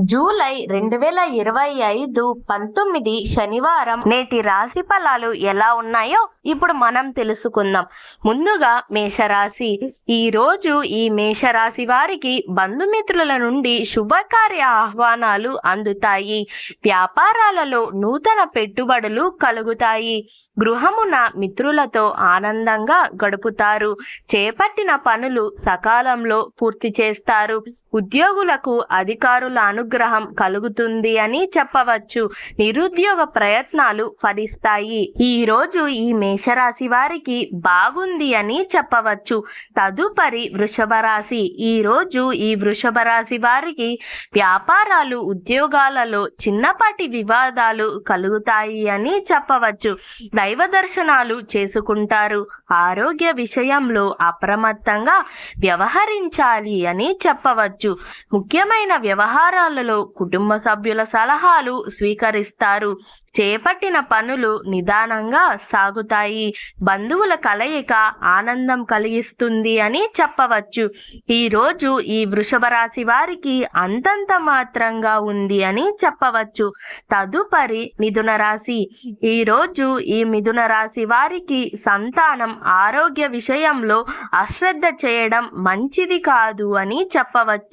July రెండు వేల ఇరవై ఐదు పంతొమ్మిది శనివారం నేటి రాశి ఫలాలు ఎలా ఉన్నాయో ఇప్పుడు మనం తెలుసుకుందాం. ముందుగా మేషరాశి. ఈ రోజు ఈ మేషరాశి వారికి బంధుమిత్రుల నుండి శుభకార్య ఆహ్వానాలు అందుతాయి. వ్యాపారాలలో నూతన పెట్టుబడులు కలుగుతాయి. గృహమున మిత్రులతో ఆనందంగా గడుపుతారు. చేపట్టిన పనులు సకాలంలో పూర్తి చేస్తారు. ఉద్యోగులకు అధికారుల అనుగ్రహం కలుగుతుంది అని చెప్పవచ్చు. నిరుద్యోగ ప్రయత్నాలు ఫలిస్తాయి. ఈ రోజు ఈ మేషరాశి వారికి బాగుంది అని చెప్పవచ్చు. తదుపరి వృషభ రాశి. ఈ రోజు ఈ వృషభ రాశి వారికి వ్యాపారాలు ఉద్యోగాలలో చిన్నపాటి వివాదాలు కలుగుతాయి అని చెప్పవచ్చు. దైవ దర్శనాలు చేసుకుంటారు. ఆరోగ్య విషయంలో అప్రమత్తంగా వ్యవహరించాలి అని చెప్పవచ్చు. ముఖ్యమైన వ్యవహారాలలో కుటుంబ సభ్యుల సలహాలు స్వీకరిస్తారు. చేపట్టిన పనులు నిదానంగా సాగుతాయి. బంధువుల కలయిక ఆనందం కలిగిస్తుంది అని చెప్పవచ్చు. ఈ రోజు ఈ వృషభ రాశి వారికి అంతంత మాత్రంగా ఉంది అని చెప్పవచ్చు. తదుపరి మిథున రాశి. ఈ రోజు ఈ మిథున రాశి వారికి సంతానం ఆరోగ్య విషయంలో అశ్రద్ధ చేయడం మంచిది కాదు అని చెప్పవచ్చు.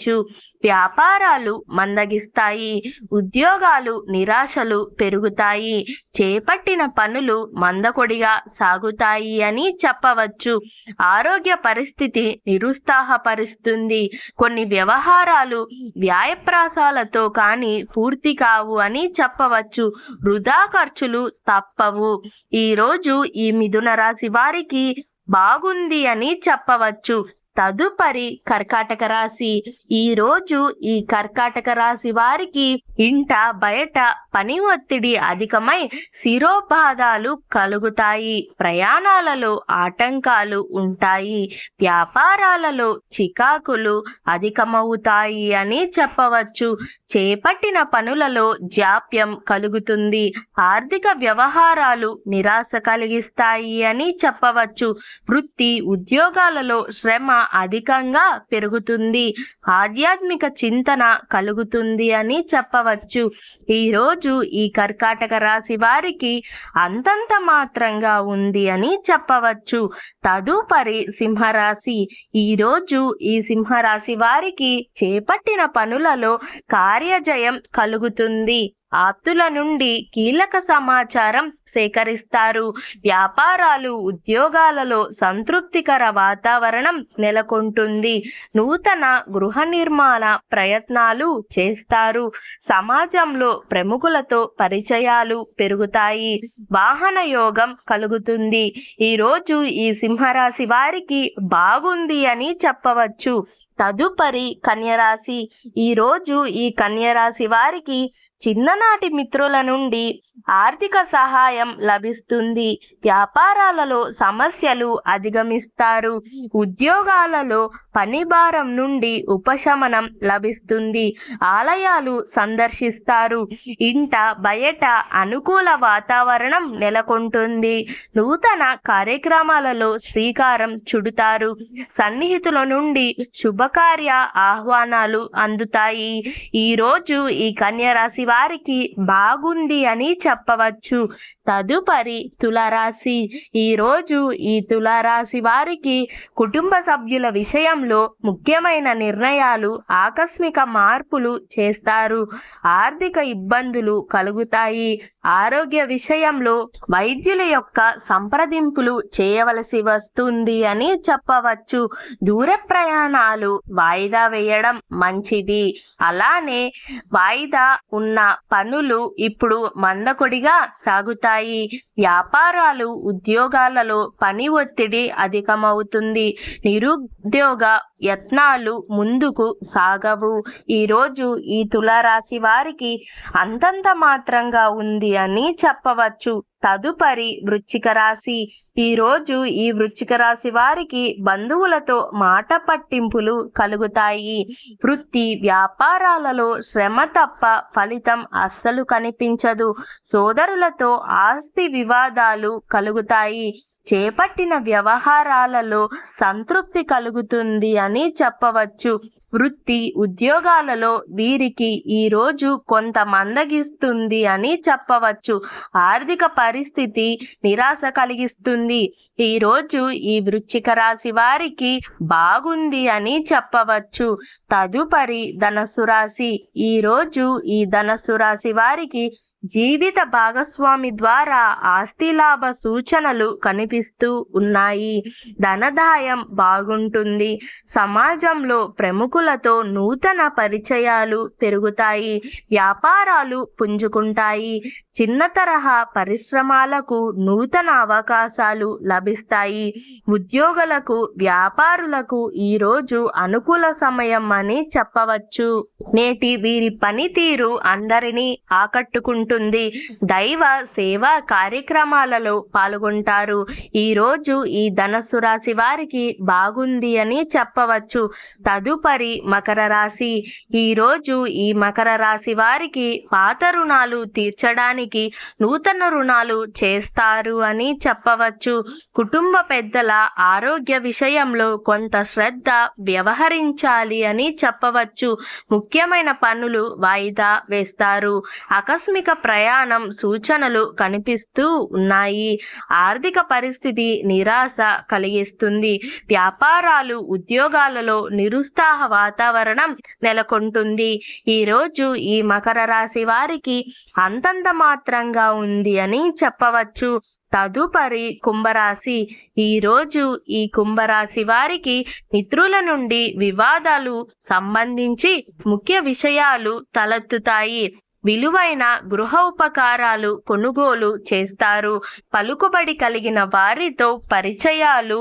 వ్యాపారాలు మందగిస్తాయి. ఉద్యోగాలు నిరాశలు పెరుగుతాయి. చేపట్టిన పనులు మందకొడిగా సాగుతాయి అని చెప్పవచ్చు. ఆరోగ్య పరిస్థితి నిరుత్సాహపరుస్తుంది. కొన్ని వ్యవహారాలు వ్యాయప్రాసాలతో కానీ పూర్తి కావు అని చెప్పవచ్చు. వృధా ఖర్చులు తప్పవు. ఈరోజు ఈ మిథున రాశి వారికి బాగుంది అని చెప్పవచ్చు. తదుపరి కర్కాటక రాశి. ఈ రోజు ఈ కర్కాటక రాశి వారికి ఇంట బయట పని ఒత్తిడి అధికమై శిరోబాధాలు కలుగుతాయి. ప్రయాణాలలో ఆటంకాలు ఉంటాయి. వ్యాపారాలలో చికాకులు అధికమవుతాయి అని చెప్పవచ్చు. చేపట్టిన పనులలో జాప్యం కలుగుతుంది. ఆర్థిక వ్యవహారాలు నిరాశ కలిగిస్తాయి అని చెప్పవచ్చు. వృత్తి ఉద్యోగాలలో శ్రమ అధికంగా పెరుగుతుంది. ఆధ్యాత్మిక చింతన కలుగుతుంది అని చెప్పవచ్చు. ఈరోజు ఈ కర్కాటక రాశి వారికి అంతంత మాత్రంగా ఉంది అని చెప్పవచ్చు. తదుపరి సింహరాశి. ఈ రోజు ఈ సింహరాశి వారికి చేపట్టిన పనులలో కార్యజయం కలుగుతుంది. ఆప్తుల నుండి కీలక సమాచారం సేకరిస్తారు. వ్యాపారాలు ఉద్యోగాలలో సంతృప్తికర వాతావరణం నెలకొంటుంది. నూతన గృహ నిర్మాణ ప్రయత్నాలు చేస్తారు. సమాజంలో ప్రముఖులతో పరిచయాలు పెరుగుతాయి. వాహన యోగం కలుగుతుంది. ఈరోజు ఈ సింహరాశి వారికి బాగుంది అని చెప్పవచ్చు. తదుపరి కన్యరాశి. ఈరోజు ఈ కన్యరాశి వారికి చిన్ననాటి మిత్రుల నుండి ఆర్థిక సహాయం లభిస్తుంది. వ్యాపారాలలో సమస్యలు అధిగమిస్తారు. ఉద్యోగాలలో పని భారం నుండి ఉపశమనం లభిస్తుంది. ఆలయాలు సందర్శిస్తారు. ఇంట బయట అనుకూల వాతావరణం నెలకొంటుంది. నూతన కార్యక్రమాలలో శ్రీకారం చుడుతారు. సన్నిహితుల నుండి శుభ శుభకార్య ఆహ్వానాలు అందుతాయి. ఈరోజు ఈ కన్యరాశి వారికి బాగుంది అని చెప్పవచ్చు. తదుపరి తులారాశి. ఈరోజు ఈ తులారాశి వారికి కుటుంబ సభ్యుల విషయంలో ముఖ్యమైన నిర్ణయాలు ఆకస్మిక మార్పులు చేస్తారు. ఆర్థిక ఇబ్బందులు కలుగుతాయి. ఆరోగ్య విషయంలో వైద్యుల యొక్క సంప్రదింపులు చేయవలసి వస్తుంది అని చెప్పవచ్చు. దూర ప్రయాణాలు వాయిదా వేయడం మంచిది. అలానే వాయిదా ఉన్న పనులు ఇప్పుడు మందకొడిగా సాగుతాయి. వ్యాపారాలు ఉద్యోగాలలో పని ఒత్తిడి అధికమవుతుంది. నిరుద్యోగ యత్నాలు ముందుకు సాగవు. ఈరోజు ఈ తులారాశి వారికి అంతంత మాత్రంగా ఉంది అని చెప్పవచ్చు. తదుపరి వృచ్చిక రాశి. ఈరోజు ఈ వృచ్చిక రాశి వారికి బంధువులతో మాట పట్టింపులు కలుగుతాయి. వృత్తి వ్యాపారాలలో శ్రమ తప్ప ఫలితం అస్సలు కనిపించదు. సోదరులతో ఆస్తి వివాదాలు కలుగుతాయి. చేపట్టిన వ్యవహారాలలో సంతృప్తి కలుగుతుంది అని చెప్పవచ్చు. వృత్తి ఉద్యోగాలలో వీరికి ఈ రోజు కొంత మందగిస్తుంది అని చెప్పవచ్చు. ఆర్థిక పరిస్థితి నిరాశ కలిగిస్తుంది. ఈ రోజు ఈ వృచ్చిక రాశి వారికి బాగుంది అని చెప్పవచ్చు. తదుపరి ధనస్సు రాశి. ఈ రోజు ఈ ధనస్సు రాశి వారికి జీవిత భాగస్వామి ద్వారా ఆస్తి లాభ సూచనలు కనిపిస్తూ ఉన్నాయి. ధనదాయం బాగుంటుంది. సమాజంలో ప్రముఖ ప్రముఖులతో నూతన పరిచయాలు పెరుగుతాయి. వ్యాపారాలు పుంజుకుంటాయి. చిన్న తరహా పరిశ్రమలకు నూతన అవకాశాలు లభిస్తాయి. ఉద్యోగులకు వ్యాపారులకు ఈరోజు అనుకూల సమయం అని చెప్పవచ్చు. నేటి వీరి పనితీరు అందరినీ ఆకట్టుకుంటుంది. దైవ సేవా కార్యక్రమాలలో పాల్గొంటారు. ఈరోజు ఈ ధనస్సు రాశి వారికి బాగుంది అని చెప్పవచ్చు. తదుపరి మకర రాశి. ఈరోజు ఈ మకర రాశి వారికి పాత రుణాలు తీర్చడానికి నూతన రుణాలు చేస్తారు అని చెప్పవచ్చు. కుటుంబ పెద్దల ఆరోగ్య విషయంలో కొంత శ్రద్ధ వ్యవహరించాలి అని చెప్పవచ్చు. ముఖ్యమైన పనులు వాయిదా వేస్తారు. ఆకస్మిక ప్రయాణం సూచనలు కనిపిస్తూ ఉన్నాయి. ఆర్థిక పరిస్థితి నిరాశ కలిగిస్తుంది. వ్యాపారాలు ఉద్యోగాలలో నిరుత్సాహ వాతావరణం నెలకొంటుంది. ఈరోజు ఈ మకర రాశి వారికి అంతంత మాత్రంగా ఉంది అని చెప్పవచ్చు. తదుపరి కుంభరాశి. ఈరోజు ఈ కుంభరాశి వారికి మిత్రుల నుండి వివాదాలు సంబంధించి ముఖ్య విషయాలు తలెత్తుతాయి. విలువైన గృహ ఉపకారాలు కొనుగోలు చేస్తారు. పలుకుబడి కలిగిన వారితో పరిచయాలు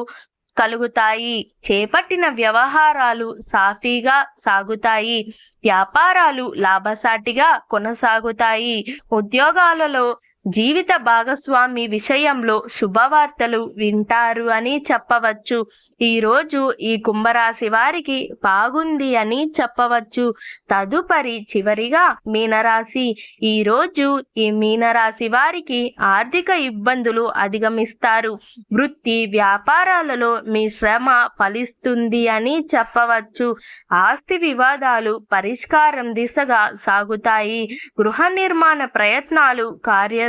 కలుగుతాయి. చేపట్టిన వ్యవహారాలు సాఫీగా సాగుతాయి. వ్యాపారాలు లాభసాటిగా కొనసాగుతాయి. ఉద్యోగాలలో జీవిత భాగస్వామి విషయంలో శుభవార్తలు వింటారు అని చెప్పవచ్చు. ఈరోజు ఈ కుంభరాశి వారికి బాగుంది అని చెప్పవచ్చు. తదుపరి చివరిగా మీనరాశి. ఈరోజు ఈ మీనరాశి వారికి ఆర్థిక ఇబ్బందులు అధిగమిస్తారు. వృత్తి వ్యాపారాలలో మీ శ్రమ ఫలిస్తుంది అని చెప్పవచ్చు. ఆస్తి వివాదాలు పరిష్కారం దిశగా సాగుతాయి. గృహ నిర్మాణ ప్రయత్నాలు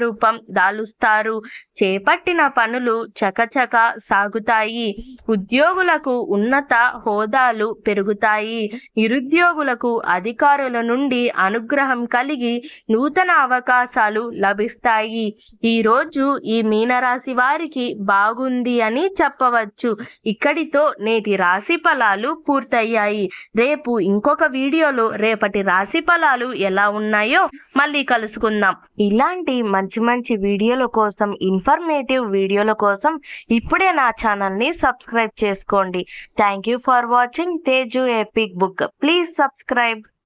రూపం దాలుస్తారు. చేపట్టిన పనులు చకచక సాగుతాయి. ఉద్యోగులకు ఉన్నత హోదాలు పెరుగుతాయి. నిరుద్యోగులకు అధికారుల నుండి అనుగ్రహం కలిగి నూతన అవకాశాలు లభిస్తాయి. ఈరోజు ఈ మీనరాశి వారికి బాగుంది అని చెప్పవచ్చు. ఇక్కడితో నేటి రాశి ఫలాలు పూర్తయ్యాయి. రేపు ఇంకొక వీడియోలో రేపటి రాశి ఫలాలు ఎలా ఉన్నాయో మళ్ళీ కలుసుకుందాం. ఇలాంటి మంచి మంచి మంచి వీడియోల కోసం ఇన్ఫర్మేటివ్ వీడియోల కోసం ఇప్పుడే నా ఛానల్ని సబ్స్క్రైబ్ చేసుకోండి. Thank you for watching Teju epic book please subscribe